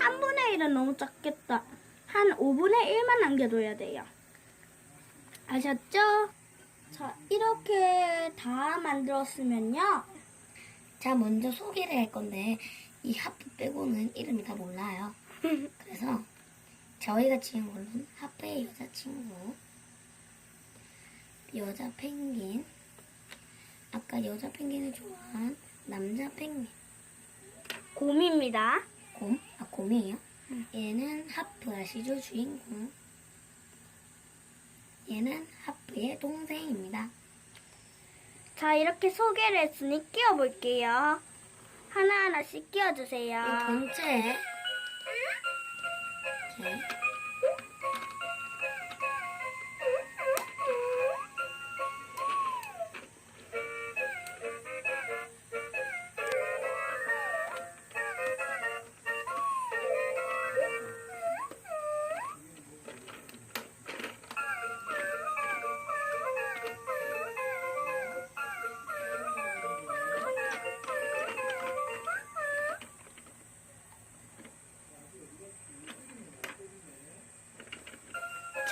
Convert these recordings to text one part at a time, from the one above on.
근데 너무 작겠다. 한 5분의 1만 남겨둬야 돼요. 아셨죠? 자, 이렇게 다 만들었으면요. 자, 먼저 소개를 할 건데, 이 하프 빼고는 이름이 다 몰라요. 그래서, 저희가 지은 걸로는 하프의 여자친구, 여자 펭귄, 아까 여자 펭귄을 좋아한 남자 펭귄, 곰입니다. 곰? 아, 곰이에요? 얘는 하프 아시죠? 주인공. 얘는 하프의 동생입니다. 자, 이렇게 소개를 했으니 끼워볼게요. 하나하나씩 이 끼워주세요. 본체에 이렇게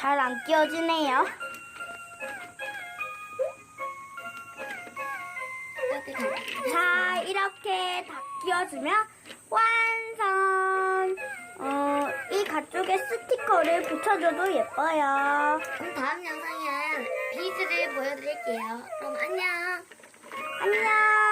잘 안 끼워지네요. 자, 이렇게 다 끼워주면 완성! 어, 이 가쪽에 스티커를 붙여줘도 예뻐요. 그럼 다음 영상에는 비즈를 보여드릴게요. 그럼 안녕. 안녕!